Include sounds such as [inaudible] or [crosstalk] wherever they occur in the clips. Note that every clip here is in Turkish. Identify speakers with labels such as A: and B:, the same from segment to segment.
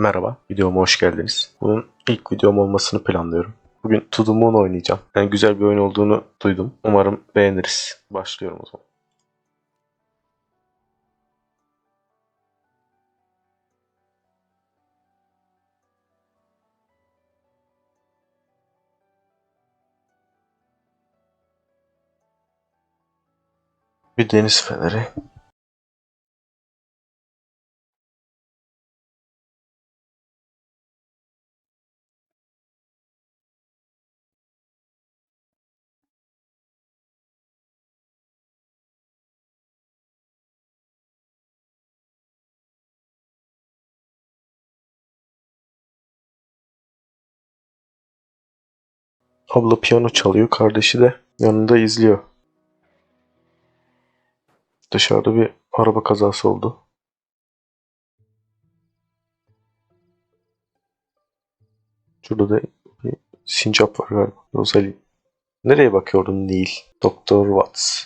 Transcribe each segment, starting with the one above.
A: Merhaba, videoma hoş geldiniz. Bunun ilk videom olmasını planlıyorum. Bugün To The Moon oynayacağım. Yani güzel bir oyun olduğunu duydum. Umarım beğeniriz. Başlıyorum o zaman. Bir deniz feneri. Abla piyano çalıyor, kardeşi de yanında izliyor. Dışarıda bir araba kazası oldu. Şurada da bir sincap var galiba. Rosalie. Nereye bakıyordun Neil? Doktor Watts.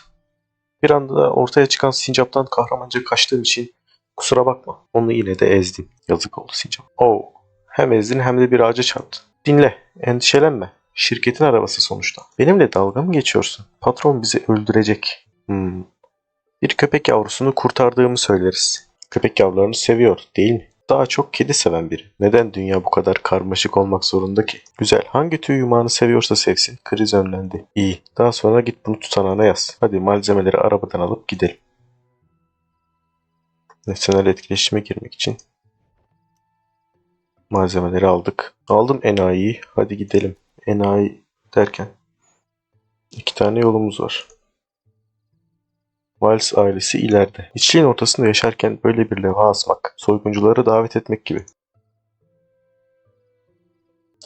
A: Bir anda ortaya çıkan sincaptan kahramanca kaçtığım için kusura bakma. Onu yine de ezdim. Yazık oldu sincap. Oh. Hem ezdin hem de bir ağaca çarptın. Dinle. Endişelenme. Şirketin arabası sonuçta. Benimle dalga mı geçiyorsun? Patron bizi öldürecek. Hmm. Bir köpek yavrusunu kurtardığımı söyleriz. Köpek yavrularını seviyor değil mi? Daha çok kedi seven biri. Neden dünya bu kadar karmaşık olmak zorunda ki? Güzel. Hangi tüy yumağını seviyorsa sevsin. Kriz önlendi. İyi. Daha sonra git bunu tutanağına yaz. Hadi malzemeleri arabadan alıp gidelim. Nesnel etkileşime girmek için malzemeleri aldık. Aldım enayiyi. Hadi gidelim. Enayi derken iki tane yolumuz var. Miles ailesi ileride. İçliğin ortasında yaşarken böyle bir levha asmak, soyguncuları davet etmek gibi.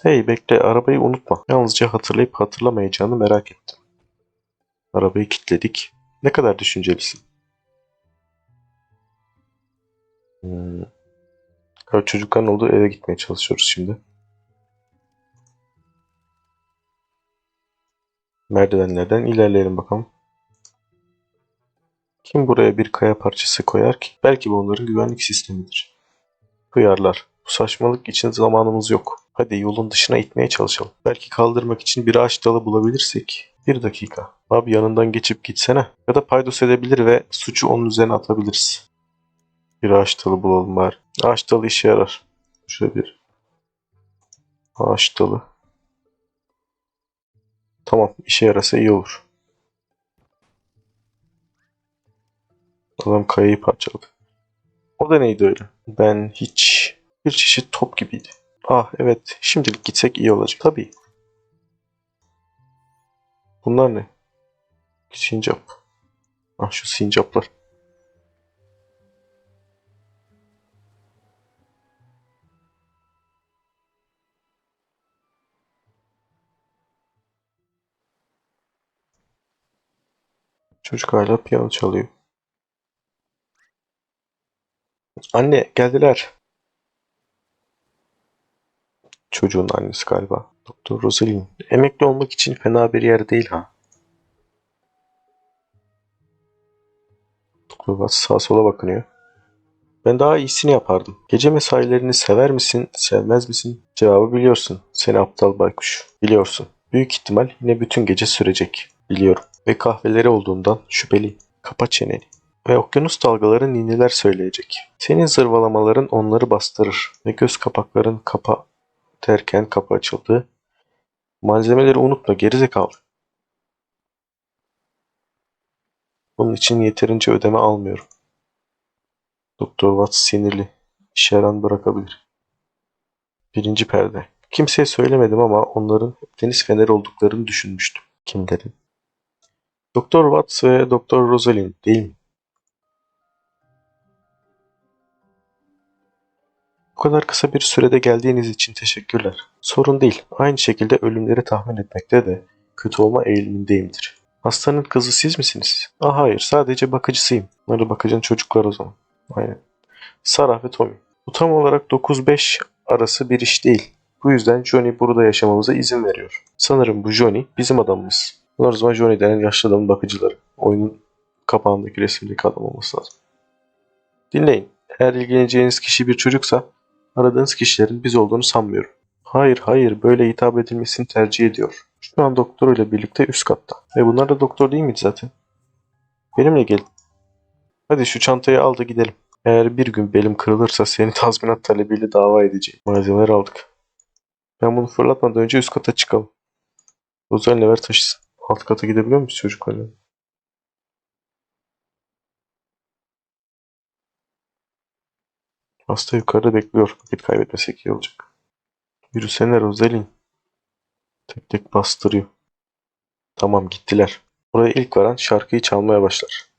A: Hey bekle arabayı unutma. Yalnızca hatırlayıp hatırlamayacağını merak ettim. Arabayı kilitledik. Ne kadar düşüncelisin. Hmm. Çocukların olduğu eve gitmeye çalışıyoruz şimdi. Merdivenlerden ilerleyelim bakalım. Kim buraya bir kaya parçası koyar ki? Belki bu onların güvenlik sistemidir. Hıyarlar. Bu saçmalık için zamanımız yok. Hadi yolun dışına itmeye çalışalım. Belki kaldırmak için bir ağaç dalı bulabilirsek. Bir dakika. Abi yanından geçip gitsene. Ya da paydos edebilir ve suçu onun üzerine atabiliriz. Bir ağaç dalı bulalım bari. Ağaç dalı işe yarar. Şöyle bir ağaç dalı. Tamam işe yarasa iyi olur. Adam kayayı parçaladı. O da neydi öyle? Ben hiç bir çeşit top gibiydi. Ah evet şimdilik gitsek iyi olacak. Tabii. Bunlar ne? Sincap. Ah şu sincaplar. Çocuk hala piyano çalıyor. Anne geldiler. Çocuğun annesi galiba. Doktor Rosalind. Emekli olmak için fena bir yer değil ha. Doktor sağa sola bakınıyor. Ben daha iyisini yapardım. Gece mesailerini sever misin, sevmez misin? Cevabı biliyorsun. Seni aptal baykuş. Biliyorsun. Büyük ihtimal yine bütün gece sürecek. Biliyorum. Ve kahveleri olduğundan şüpheli. Kapa çeneni ve okyanus dalgaları ninniler söyleyecek. Senin zırvalamaların onları bastırır ve göz kapakların kapa derken kapı açıldı. Malzemeleri unutma gerizekalı. Bunun için yeterince ödeme almıyorum. Doktor Watts sinirli. İşe yaran bırakabilir. Birinci perde. Kimseye söylemedim ama onların deniz feneri olduklarını düşünmüştüm. Kimlerin? Doktor Watts ve Doktor Rosalind değil mi? Bu kadar kısa bir sürede geldiğiniz için teşekkürler. Sorun değil. Aynı şekilde ölümleri tahmin etmekte de kötü olma eğilimindeyimdir. Hastanın kızı siz misiniz? Ah hayır, sadece bakıcısıyım. Bunları bakıcın çocuklar o zaman. Aynen. Sarah ve Tommy. Bu tam olarak 9-5 arası bir iş değil. Bu yüzden Johnny burada yaşamamıza izin veriyor. Sanırım bu Johnny bizim adamımız. O zaman Johnny denen yaşlı adamın bakıcıları. Oyunun kapağındaki resimdeki adam olması lazım. Dinleyin. Eğer ilgileneceğiniz kişi bir çocuksa aradığınız kişilerin biz olduğunu sanmıyorum. Hayır hayır böyle hitap edilmesini tercih ediyor. Şu an doktor ile birlikte üst katta. Ve bunlar da doktor değil miydi zaten? Benimle gelin. Hadi şu çantayı al da gidelim. Eğer bir gün belim kırılırsa seni tazminat talebiyle dava edeceğim. Malzemeleri aldık. Ben bunu fırlatmadan önce üst kata çıkalım. Rosaline ver taşısın. Alt kata gidebiliyor muyuz çocuklarla? Hasta yukarıda bekliyor. Vakit kaybetmesek iyi olacak. Yürüsene Rosaline. Tek tek bastırıyor. Tamam gittiler. Oraya ilk varan şarkıyı çalmaya başlar.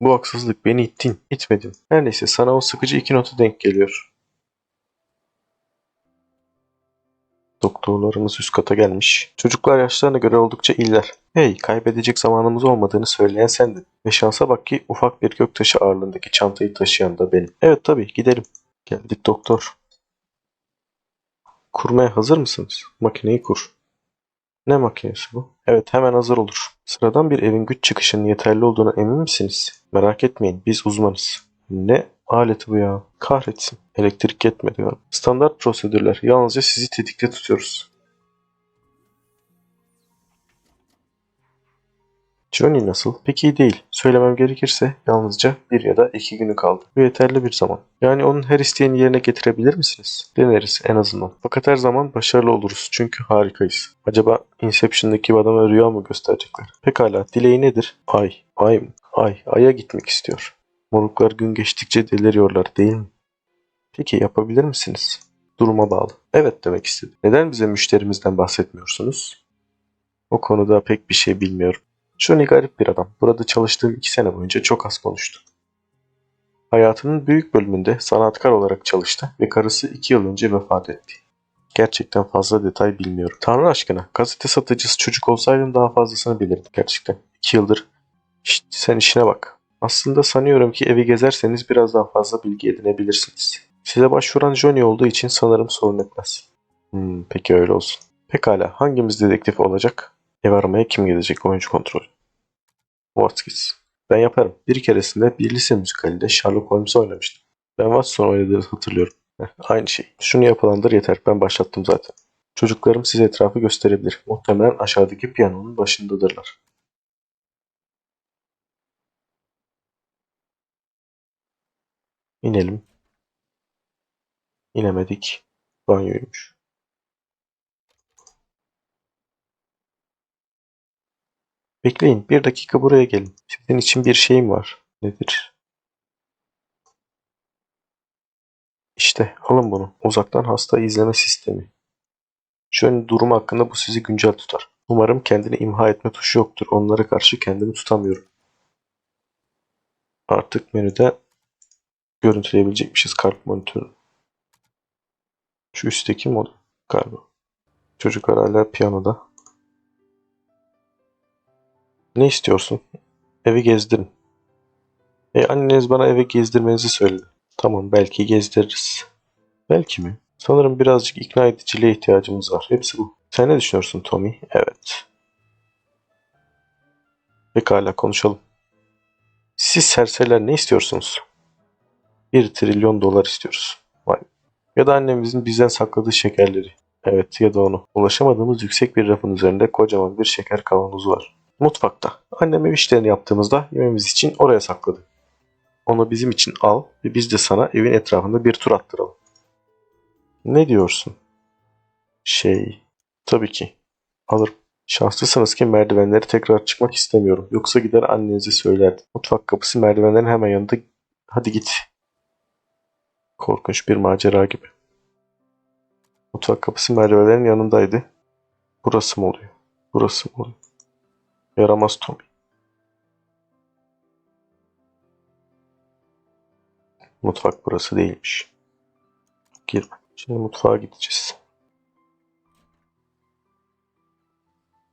A: Bu haksızlık beni ittin, itmedin. Her neyse sana o sıkıcı iki nota denk geliyor. Doktorlarımız üst kata gelmiş. Çocuklar yaşlarına göre oldukça iller. Hey, kaybedecek zamanımız olmadığını söyleyen sendin. Ve şansa bak ki ufak bir göktaşı ağırlığındaki çantayı taşıyan da benim. Evet tabii gidelim. Geldik doktor. Kurmaya hazır mısınız? Makineyi kur. Ne makinesi bu? Evet hemen hazır olur. Sıradan bir evin güç çıkışının yeterli olduğuna emin misiniz? Merak etmeyin biz uzmanız. Ne aleti bu ya? Kahretsin. Elektrik yetmedi diyorum. Standart prosedürler. Yalnızca sizi tetikte tutuyoruz. Johnny nasıl? Pek iyi değil. Söylemem gerekirse yalnızca bir ya da iki günü kaldı. Bu yeterli bir zaman. Yani onun her isteğini yerine getirebilir misiniz? Deneriz en azından. Fakat her zaman başarılı oluruz çünkü harikayız. Acaba Inception'daki adama rüya mı gösterecekler? Pekala dileği nedir? Ay. Ay mı? Ay. Ay'a gitmek istiyor. Moruklar gün geçtikçe deliriyorlar değil mi? Peki yapabilir misiniz? Duruma bağlı. Evet demek istedim. Neden bize müşterimizden bahsetmiyorsunuz? O konuda pek bir şey bilmiyorum. Johnny garip bir adam. Burada çalıştığım iki sene boyunca çok az konuştu. Hayatının büyük bölümünde sanatkar olarak çalıştı ve karısı iki yıl önce vefat etti. Gerçekten fazla detay bilmiyorum. Tanrı aşkına gazete satıcısı çocuk olsaydım daha fazlasını bilirdim gerçekten. İki yıldır. Şşt, sen işine bak. Aslında sanıyorum ki evi gezerseniz biraz daha fazla bilgi edinebilirsiniz. Size başvuran Johnny olduğu için sanırım sorun etmez. Hmm, peki öyle olsun. Pekala hangimiz dedektif olacak? Ev aramaya kim gelecek oyuncu kontrol? Watkins. Ben yaparım. Bir keresinde bir lise müzikalinde Sherlock Holmes'u oynamıştım. Ben Watson oynadığını hatırlıyorum. Aynı şey. Şunu yapılandır yeter. Ben başlattım zaten. Çocuklarım size etrafı gösterebilir. Muhtemelen aşağıdaki piyanonun başındadırlar. İnelim. İnemedik. Banyoymuş. Bekleyin. Bir dakika buraya gelin. Sizin için bir şeyim var. Nedir? İşte alın bunu. Uzaktan hasta izleme sistemi. An durum hakkında bu sizi güncel tutar. Umarım kendini imha etme tuşu yoktur. Onlara karşı kendimi tutamıyorum. Artık menüde görüntüleyebilecekmişiz kart monitörü. Şu üstteki mod galiba. Çocuklar hala piyanoda. Ne istiyorsun? Evi gezdirin. E anneniz bana eve gezdirmenizi söyledi. Tamam belki gezdiririz. Belki mi? Sanırım birazcık ikna ediciliğe ihtiyacımız var. Hepsi bu. Sen ne düşünüyorsun Tommy? Evet. Pekala konuşalım. Siz serseriler ne istiyorsunuz? Bir trilyon dolar istiyoruz. Vay. Ya da annemizin bizden sakladığı şekerleri. Evet ya da onu. Ulaşamadığımız yüksek bir rafın üzerinde kocaman bir şeker kavanozu var. Mutfakta. Annem ev işlerini yaptığımızda yememiz için oraya sakladı. Onu bizim için al ve biz de sana evin etrafında bir tur attıralım. Ne diyorsun? Şey, tabii ki. Alırım. Şanslısınız ki merdivenleri tekrar çıkmak istemiyorum. Yoksa gider annenize söylerdim. Mutfak kapısı merdivenlerin hemen yanında. Hadi git. Korkunç bir macera gibi. Mutfak kapısı merdivenlerin yanındaydı. Burası mı oluyor? Burası mı oluyor? Yaramaz Tommy. Mutfak burası değilmiş. Gir. Şimdi mutfağa gideceğiz.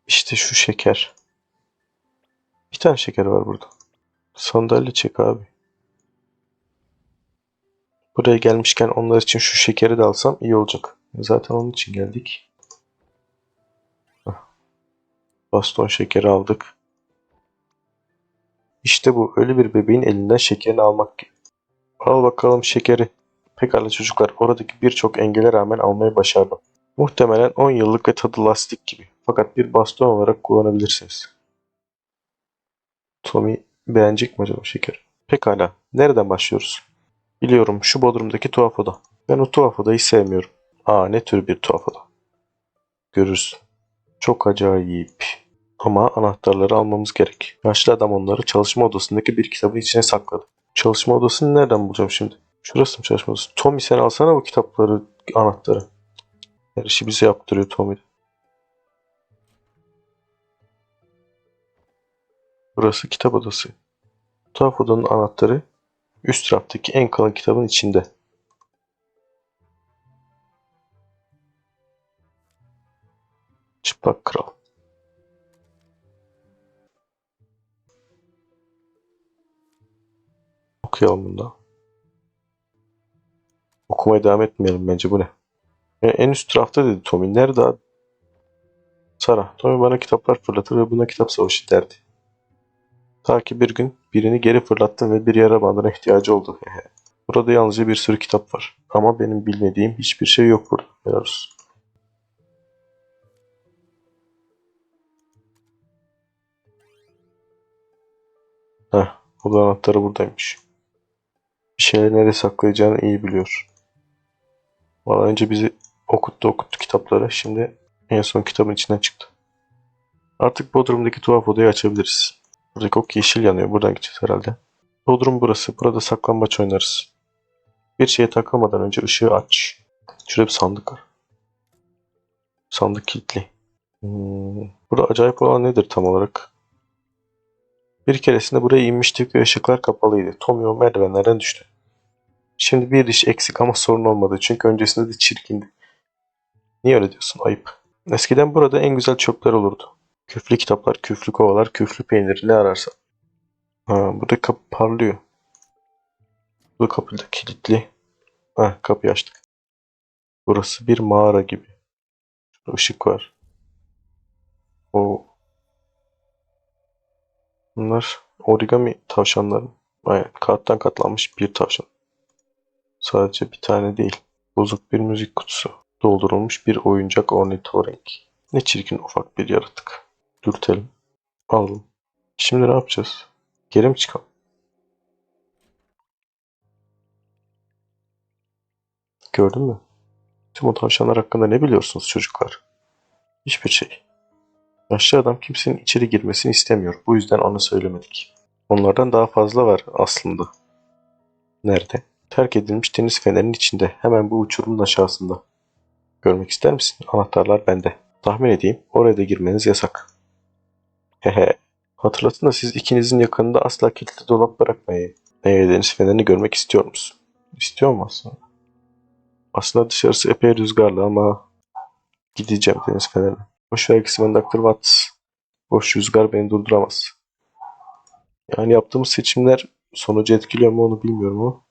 A: İşte şu şeker. Bir tane şeker var burada. Sandalye çek abi. Buraya gelmişken onlar için şu şekeri de alsam iyi olacak. Zaten onun için geldik. Baston şekeri aldık. İşte bu. Öyle bir bebeğin elinden şekerini almak. Al bakalım şekeri. Pekala çocuklar. Oradaki birçok engele rağmen almayı başardım. Muhtemelen 10 yıllık ve tadı lastik gibi. Fakat bir baston olarak kullanabilirsiniz. Tommy beğenecek mi acaba şekeri? Pekala. Nereden başlıyoruz? Biliyorum şu bodrumdaki tuhaf oda. Ben o tuhaf odayı sevmiyorum. Aa ne tür bir tuhaf oda. Görürsün. Çok acayip. Ama anahtarları almamız gerek. Yaşlı adam onları çalışma odasındaki bir kitabın içine sakladı. Çalışma odasını nereden bulacağım şimdi? Şurası mı çalışma odası? Tommy sen alsana bu kitapları, anahtarı. Her işi bize yaptırıyor Tommy. Burası kitap odası. Tuhaf odanın anahtarı üst taraftaki en kalın kitabın içinde. Çıplak Kral. Okuyalım bunu da. Okumaya devam etmeyelim bence bu ne? Ya en üst tarafta dedi Tommy. Nerede abi? Sara. Tommy bana kitaplar fırlatır ve buna kitap savaşı derdi. Ta ki bir gün birini geri fırlattım ve bir yara bandına ihtiyacı oldu. Burada yalnızca bir sürü kitap var. Ama benim bilmediğim hiçbir şey yok burada. Helal olsun. Heh, oda anahtarı buradaymış. Bir şeyleri nereye saklayacağını iyi biliyor. Valla önce bizi okuttu okuttu kitapları. Şimdi en son kitabın içinden çıktı. Artık Bodrum'daki tuhaf odayı açabiliriz. Buradaki ok yeşil yanıyor. Buradan gideceğiz herhalde. Bodrum burası. Burada saklambaç oynarız. Bir şeye takılmadan önce ışığı aç. Şurada bir sandık var. Sandık kilitli. Hmm, Burada acayip olan nedir tam olarak? Bir keresinde buraya inmiştik ve ışıklar kapalıydı. Tommy o merdivenlerden düştü. Şimdi bir diş eksik ama sorun olmadı çünkü öncesinde de çirkindi. Niye öyle diyorsun? Ayıp. Eskiden burada en güzel çöpler olurdu. Küflü kitaplar, küflü kovalar, küflü peynir ne ararsan. Ha, burada kapı parlıyor. Bu kapı da kilitli. Ha, kapıyı açtık. Burası bir mağara gibi. Şurada ışık var. O. Bunlar origami tavşanları. Aynen, kağıttan katlanmış bir tavşan. Sadece bir tane değil. Bozuk bir müzik kutusu. Doldurulmuş bir oyuncak ornitorenk. Ne çirkin ufak bir yaratık. Dürtelim. Alalım. Şimdi ne yapacağız? Geri mi çıkalım? Gördün mü? Tüm o tavşanlar hakkında ne biliyorsunuz çocuklar? Hiçbir şey. Yaşlı adam kimsenin içeri girmesini istemiyor. Bu yüzden onu söylemedik. Onlardan daha fazla var aslında. Nerede? Terk edilmiş deniz fenerinin içinde. Hemen bu uçurumun aşağısında. Görmek ister misin? Anahtarlar bende. Tahmin edeyim. Oraya da girmeniz yasak. Hehe. [laughs] Hatırlatın da siz ikinizin yakınında asla kilitli dolap bırakmayın. Ee, deniz fenerini görmek istiyor musun? İstiyor mu aslında? Aslında dışarısı epey rüzgarlı ama gideceğim deniz fenerine. Boş ver ben Dr. Watts. Boş rüzgar beni durduramaz. Yani yaptığımız seçimler sonucu etkiliyor mu onu bilmiyorum ama.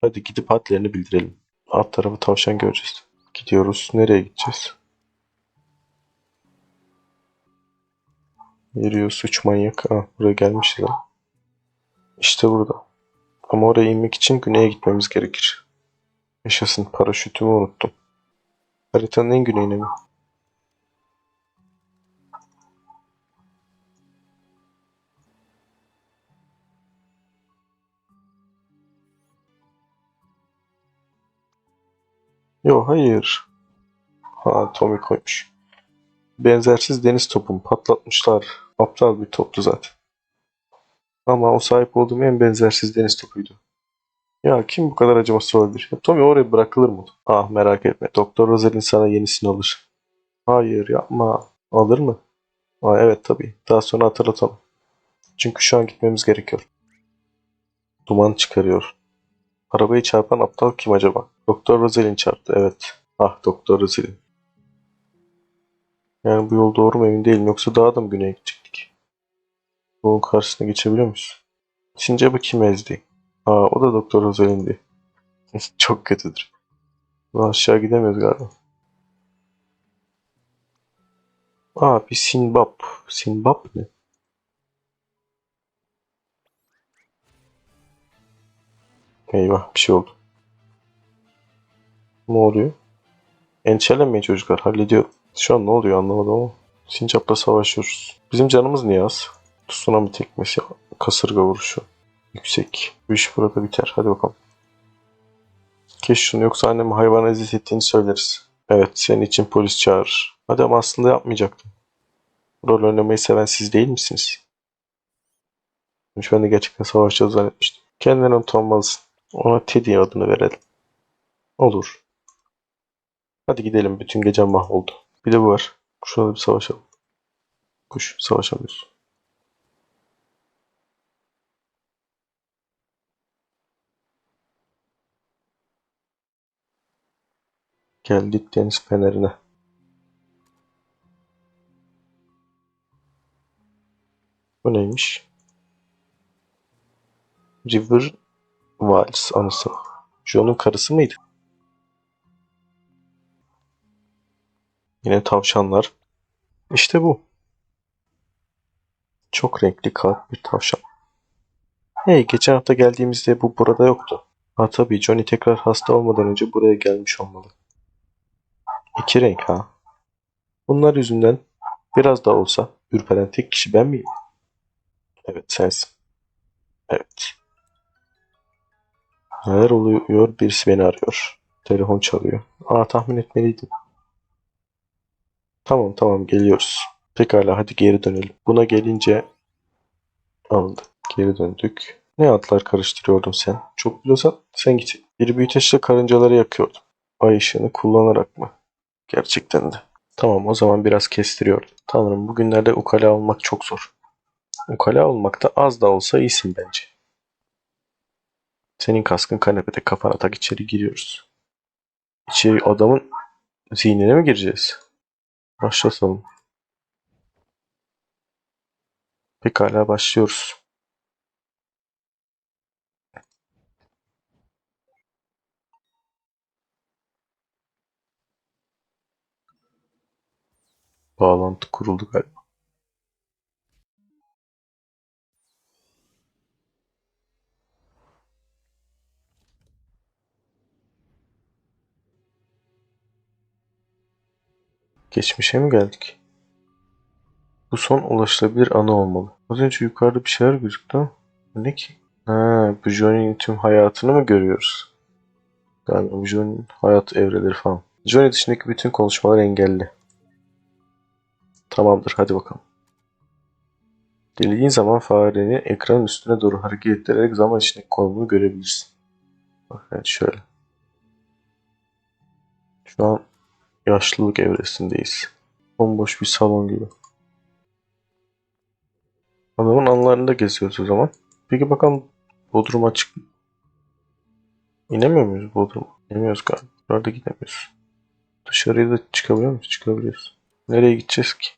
A: Hadi gidip hadlerini bildirelim. Alt tarafı tavşan göreceğiz. Gidiyoruz. Nereye gideceğiz? Yürüyor suç manyak. Ha, buraya gelmişiz ha. İşte burada. Ama oraya inmek için güneye gitmemiz gerekir. Yaşasın paraşütümü unuttum. Haritanın en güneyine mi? Yo hayır. Ha Tommy koymuş. Benzersiz deniz topum patlatmışlar. Aptal bir toptu zaten. Ama o sahip olduğum en benzersiz deniz topuydu. Ya kim bu kadar acımasız olabilir? Ya Tommy oraya bırakılır mı? Ah merak etme. Doktor Rosalind sana yenisini alır. Hayır yapma. Alır mı? Aa, evet tabii. Daha sonra hatırlatalım. Çünkü şu an gitmemiz gerekiyor. Duman çıkarıyor. Arabayı çarpan aptal kim acaba? Doktor Rosalind çarptı evet. Ah Doktor Rosalind. Yani bu yol doğru mu emin değilim yoksa daha da mı güneye gidecektik? Yolun karşısına geçebiliyor muyuz? Sincap'ı kim ezdi? Aa o da Doktor Rosalind'i. [laughs] Çok kötüdür. Ulan aşağı gidemiyoruz galiba. Aa bir Sinbap. Sinbap ne? Eyvah bir şey oldu. Ne oluyor? Endişelenmeyin çocuklar hallediyorum. Şu an ne oluyor anlamadım ama. Sincap'la savaşıyoruz. Bizim canımız niye az? Tsunami tekmesi, kasırga vuruşu. Yüksek. Bu iş burada biter. Hadi bakalım. Kes şunu yoksa anneme hayvana eziyet ettiğini söyleriz. Evet senin için polis çağırır. Hadi ama aslında yapmayacaktım. Rol oynamayı seven siz değil misiniz? Ben de gerçekten savaşacağız zannetmiştim. Kendini utanmalısın. Ona Teddy adını verelim. Olur. Hadi gidelim. Bütün gece mahvoldu. Bir de bu var. Şurada bir savaşalım. Kuş savaşamıyoruz. Geldik deniz fenerine. Bu neymiş? River Vals anısı. John'un karısı mıydı? Yine tavşanlar. İşte bu. Çok renkli kağıt bir tavşan. Hey, geçen hafta geldiğimizde bu burada yoktu. Ha tabii Johnny tekrar hasta olmadan önce buraya gelmiş olmalı. İki renk ha. Bunlar yüzünden biraz da olsa ürperen tek kişi ben miyim? Evet sensin. Evet. Neler oluyor? Birisi beni arıyor. Telefon çalıyor. Aa tahmin etmeliydim. Tamam tamam geliyoruz. Pekala hadi geri dönelim. Buna gelince aldık. Geri döndük. Ne adlar karıştırıyordun sen? Çok biliyorsan sen git. Bir büyüteçle karıncaları yakıyordum. Ay ışığını kullanarak mı? Gerçekten de. Tamam o zaman biraz kestiriyorum. Tanrım bugünlerde ukala olmak çok zor. Ukala olmakta az da olsa iyisin bence. Senin kaskın kanepede kafana tak içeri giriyoruz. İçeri adamın zihnine mi gireceğiz? Başlatalım. Pekala başlıyoruz. Bağlantı kuruldu galiba. Geçmişe mi geldik? Bu son ulaşılabilir anı olmalı. Az önce yukarıda bir şeyler gözüktü ama ne ki? Ha, bu Johnny'nin tüm hayatını mı görüyoruz? Galiba bu Johnny'nin hayat evreleri falan. Johnny dışındaki bütün konuşmalar engelli. Tamamdır hadi bakalım. Dilediğin zaman fareni ekranın üstüne doğru hareket ettirerek zaman içindeki konumunu görebilirsin. Bak evet şöyle. Şu an yaşlılık evresindeyiz. Bomboş bir salon gibi. Adamın anılarında geziyoruz o zaman. Peki bakalım Bodrum açık mı? İnemiyor muyuz Bodrum'a? İnemiyoruz galiba. Burada gidemiyoruz. Dışarıya da çıkabiliyor muyuz? Çıkabiliyoruz. Nereye gideceğiz ki?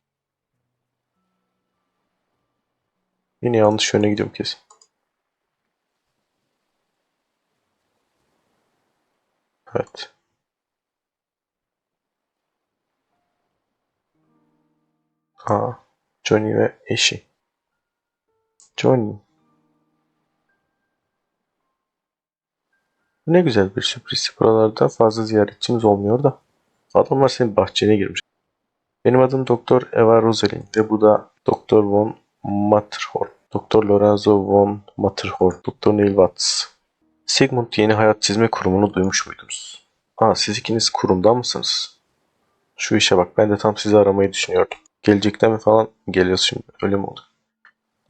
A: Yine yanlış yöne gidiyorum kesin. Evet. Aa, Johnny ve eşi. Johnny. Ne güzel bir sürpriz. Buralarda fazla ziyaretçimiz olmuyor da. Adamlar senin bahçene girmiş. Benim adım Doktor Eva Rosalind ve bu da Doktor Von Matterhorn. Doktor Lorenzo von Matterhorn. Doktor Neil Watts. Sigmund Yeni Hayat Çizme Kurumu'nu duymuş muydunuz? Aa siz ikiniz kurumdan mısınız? Şu işe bak ben de tam sizi aramayı düşünüyordum. Gelecekten mi falan geliyoruz şimdi öyle mi oldu?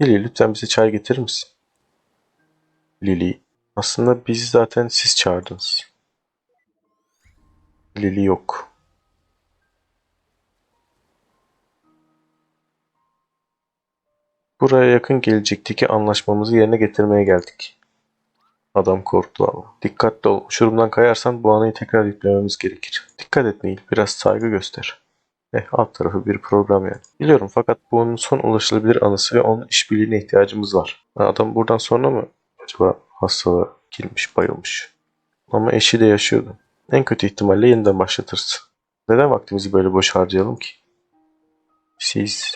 A: Lili lütfen bize çay getirir misin? Lili. Aslında biz zaten siz çağırdınız. Lili yok. Buraya yakın gelecekteki anlaşmamızı yerine getirmeye geldik. Adam korktu ama. Dikkatli ol. Uçurumdan kayarsan bu anıyı tekrar yüklememiz gerekir. Dikkat et Neil. Biraz saygı göster. Eh alt tarafı bir program yani. Biliyorum fakat bu onun son ulaşılabilir anısı ve onun işbirliğine ihtiyacımız var. Adam buradan sonra mı acaba hastalığa girmiş, bayılmış? Ama eşi de yaşıyordu. En kötü ihtimalle yeniden başlatırız. Neden vaktimizi böyle boş harcayalım ki? Siz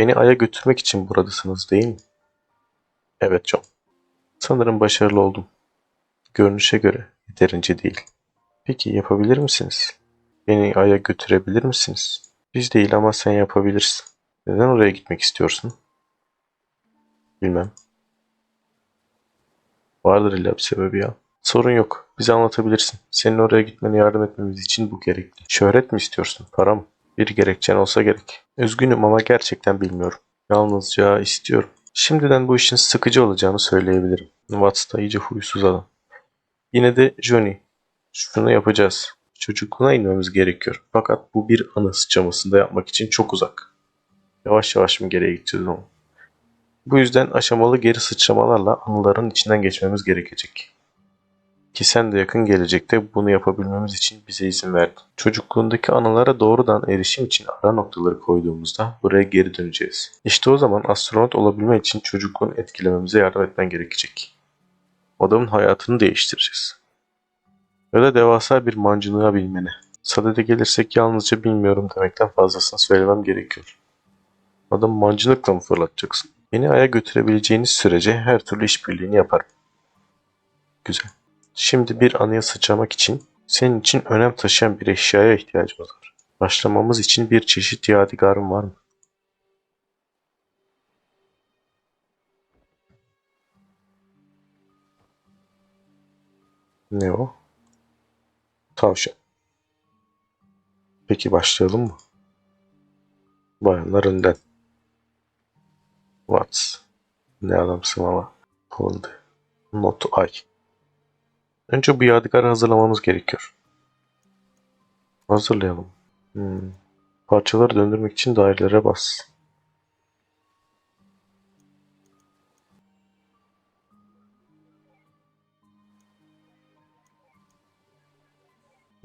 A: beni Ay'a götürmek için buradasınız değil mi? Evet John. Sanırım başarılı oldum. Görünüşe göre yeterince değil. Peki yapabilir misiniz? Beni Ay'a götürebilir misiniz? Biz değil ama sen yapabilirsin. Neden oraya gitmek istiyorsun? Bilmem. Vardır illa bir sebebi ya. Sorun yok. Bize anlatabilirsin. Senin oraya gitmene yardım etmemiz için bu gerekli. Şöhret mi istiyorsun? Para mı? Bir gerekçen olsa gerek. Üzgünüm ama gerçekten bilmiyorum. Yalnızca istiyorum. Şimdiden bu işin sıkıcı olacağını söyleyebilirim. Watts da iyice huysuz adam. Yine de Johnny, şunu yapacağız. Çocukluğuna inmemiz gerekiyor. Fakat bu bir anı sıçramasında yapmak için çok uzak. Yavaş yavaş mı geriye gideceğiz onu? Bu yüzden aşamalı geri sıçramalarla anıların içinden geçmemiz gerekecek. Ki sen de yakın gelecekte bunu yapabilmemiz için bize izin verdin. Çocukluğundaki anılara doğrudan erişim için ara noktaları koyduğumuzda buraya geri döneceğiz. İşte o zaman astronot olabilme için çocukluğunu etkilememize yardım etmen gerekecek. Adamın hayatını değiştireceğiz. Ya devasa bir mancınığa bilmeni. Sadede gelirsek yalnızca bilmiyorum demekten fazlasını söylemem gerekiyor. Adam mancınıkla mı fırlatacaksın? Beni aya götürebileceğiniz sürece her türlü işbirliğini yaparım. Güzel. Şimdi bir anıya sıçramak için senin için önem taşıyan bir eşyaya ihtiyacımız var. Başlamamız için bir çeşit yadigarın var mı? Ne o? Tavşan. Peki başlayalım mı? Bayanlar önden. Watts. Ne adamsın ama. Alındı. Not ay. Önce bu yadigarı hazırlamamız gerekiyor. Hazırlayalım. Hmm. Parçaları döndürmek için dairelere bas.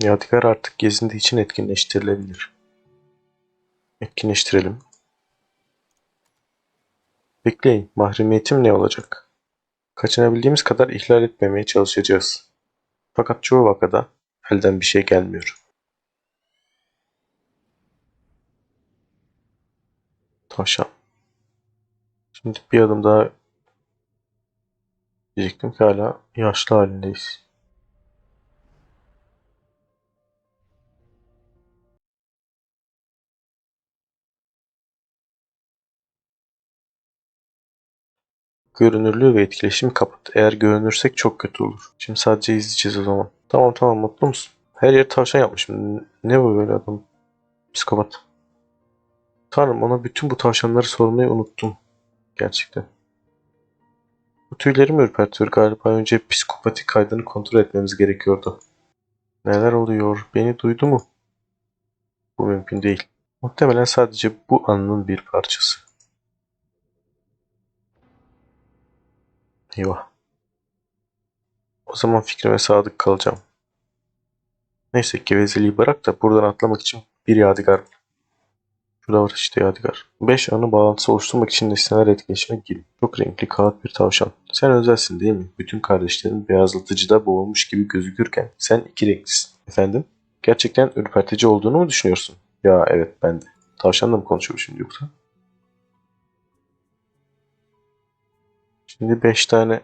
A: Yadigar artık gezinti için etkinleştirilebilir. Etkinleştirelim. Bekleyin, mahremiyetim ne olacak? Kaçınabildiğimiz kadar ihlal etmemeye çalışacağız. Fakat çoğu vakada elden bir şey gelmiyor. Tavşan. Şimdi bir adım daha diyecektim ki hala yaşlı halindeyiz. Görünürlüğü ve etkileşimi kapat. Eğer görünürsek çok kötü olur. Şimdi sadece izleyeceğiz o zaman. Tamam tamam mutlu musun? Her yeri tavşan yapmışım. Ne bu böyle adam? Psikopat. Tanrım ona bütün bu tavşanları sormayı unuttum. Gerçekten. Bu tüylerimi ürpertiyor galiba. Önce psikopatik kaydını kontrol etmemiz gerekiyordu. Neler oluyor? Beni duydu mu? Bu mümkün değil. Muhtemelen sadece bu anının bir parçası. Eyvah. O zaman fikrime sadık kalacağım. Neyse gevezeliği bırak da buradan atlamak için bir yadigar. Şurada var işte yadigar. 5 anı bağlantısı oluşturmak için nesneler etkileşime girin. Çok renkli kağıt bir tavşan. Sen özelsin değil mi? Bütün kardeşlerin beyazlatıcıda boğulmuş gibi gözükürken sen iki renklisin. Efendim? Gerçekten ürpertici olduğunu mu düşünüyorsun? Ya evet ben de. Tavşanla mı konuşuyor şimdi yoksa? Şimdi 5 tane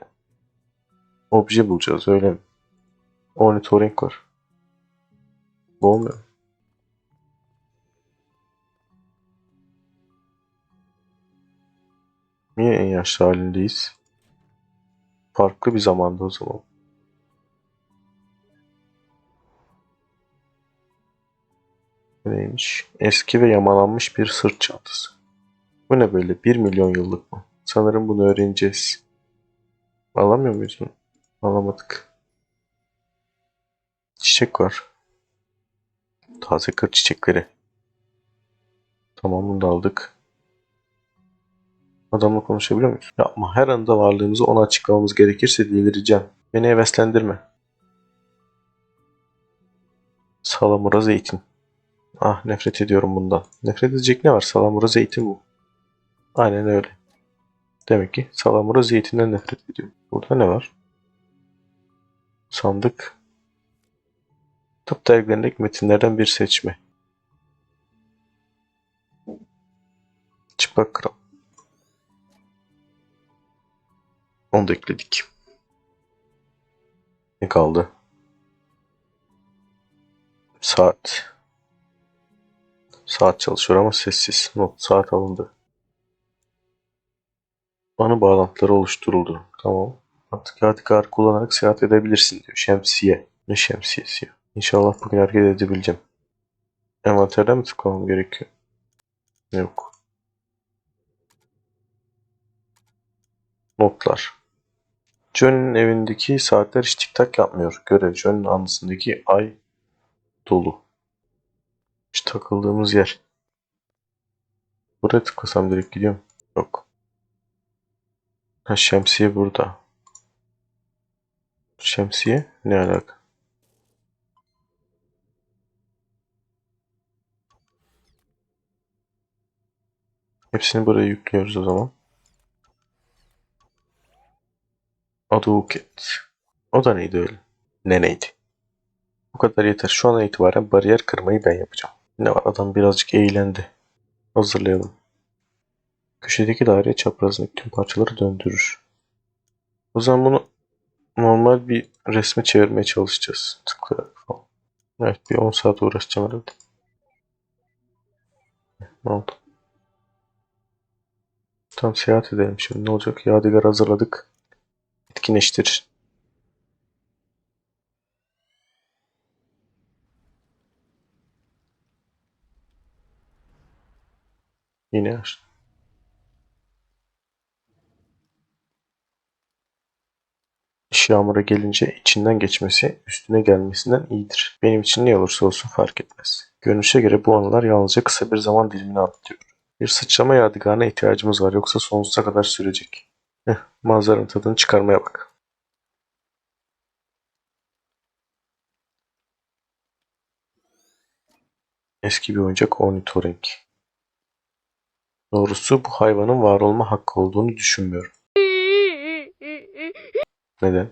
A: obje bulacağız öyle mi? Ornitorenk var. Bu olmuyor. mu? Niye en yaşlı halindeyiz? Farklı bir zamanda o zaman. Neymiş? Eski ve yamalanmış bir sırt çantası. Bu ne böyle? 1 milyon yıllık mı? Sanırım bunu öğreneceğiz. Alamıyor muyuz bunu? Alamadık. Çiçek var. Taze kır çiçekleri. Tamam bunu da aldık. Adamla konuşabiliyor muyuz? Yapma. Her anda varlığımızı ona açıklamamız gerekirse delireceğim. Beni heveslendirme. Salamura zeytin. Ah nefret ediyorum bundan. Nefret edecek ne var? Salamura zeytin bu. Aynen öyle. Demek ki salamura zeytinden nefret ediyorum. Burada ne var? Sandık. Tıp dergilerindeki metinlerden bir seçme. Çıplak kral. Onu da ekledik. Ne kaldı? Saat. Saat çalışıyor ama sessiz. Not saat alındı. Anı bağlantıları oluşturuldu. Tamam. Artık yadigar kullanarak seyahat edebilirsin diyor. Şemsiye. Ne şemsiyesi ya? İnşallah bugün hareket edebileceğim. Envanterden mi tıklamam gerekiyor? Yok. Notlar. John'un evindeki saatler hiç tik tak yapmıyor. Görev John'un anısındaki ay dolu. İşte takıldığımız yer. Buraya tıklasam direkt gidiyorum. Yok. Ha şemsiye burada. Şemsiye ne alaka? Hepsini buraya yüklüyoruz o zaman. Aduket. O da neydi öyle? Ne neydi? Bu kadar yeter. Şu an itibaren bariyer kırmayı ben yapacağım. Ne var adam birazcık eğlendi. Hazırlayalım. Köşedeki daire çaprazındaki tüm parçaları döndürür. O zaman bunu normal bir resme çevirmeye çalışacağız. Tıklayarak. Evet bir 10 saat uğraşacağım herhalde. Ne oldu? Tamam seyahat edelim şimdi. Ne olacak? Yadigar hazırladık. Etkinleştir. Yine aç. İş yağmura gelince içinden geçmesi üstüne gelmesinden iyidir. Benim için ne olursa olsun fark etmez. Görünüşe göre bu anılar yalnızca kısa bir zaman dilimini anlatıyor. Bir sıçrama yadigarına ihtiyacımız var yoksa sonsuza kadar sürecek. Heh, manzaranın tadını çıkarmaya bak. Eski bir oyuncak ornitorenk. Doğrusu bu hayvanın var olma hakkı olduğunu düşünmüyorum. Neden?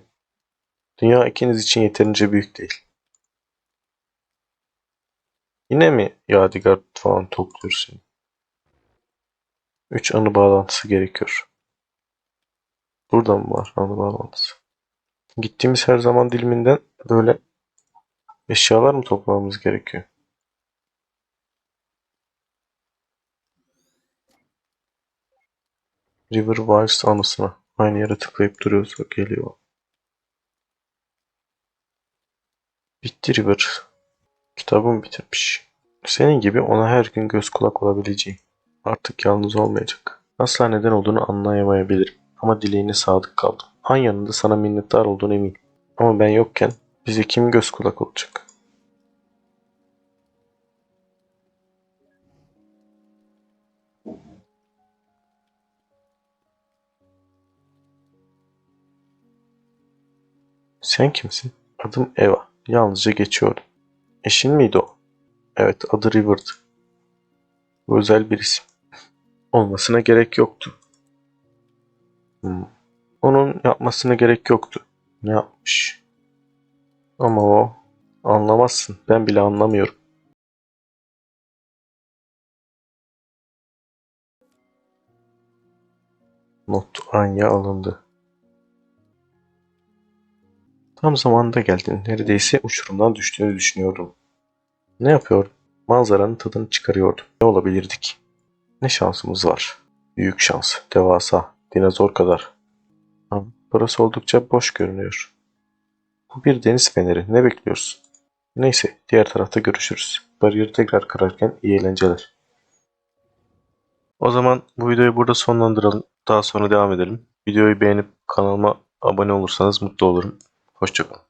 A: Dünya ikiniz için yeterince büyük değil. Yine mi yadigar falan topluyorsun? Üç anı bağlantısı gerekiyor. Burada mı var anı bağlantısı? Gittiğimiz her zaman diliminden böyle eşyalar mı toplamamız gerekiyor? River Wise anısına aynı yere tıklayıp duruyoruz. O geliyor. Bitti River. Kitabımı bitirmiş. Senin gibi ona her gün göz kulak olabileceğim. Artık yalnız olmayacak. Asla neden olduğunu anlayamayabilirim. Ama dileğine sadık kaldım. Han yanında sana minnettar olduğunu eminim. Ama ben yokken bize kim göz kulak olacak? Sen kimsin? Adım Eva. Yalnızca geçiyordum. Eşin miydi o? Evet, adı River'dı. Bu özel bir isim. Olmasına gerek yoktu. Hmm. Onun yapmasına gerek yoktu. Ne yapmış? Ama o anlamazsın. Ben bile anlamıyorum. Not Anya alındı. Tam zamanında geldin. Neredeyse uçurumdan düştüğünü düşünüyordum. Ne yapıyordum? Manzaranın tadını çıkarıyordum. Ne olabilirdik? Ne şansımız var? Büyük şans. Devasa. Dinozor kadar. Ha, burası oldukça boş görünüyor. Bu bir deniz feneri. Ne bekliyorsun? Neyse, diğer tarafta görüşürüz. Bariyeri tekrar kırarken iyi eğlenceler. O zaman bu videoyu burada sonlandıralım. Daha sonra devam edelim. Videoyu beğenip kanalıma abone olursanız mutlu olurum. Hoşçakalın.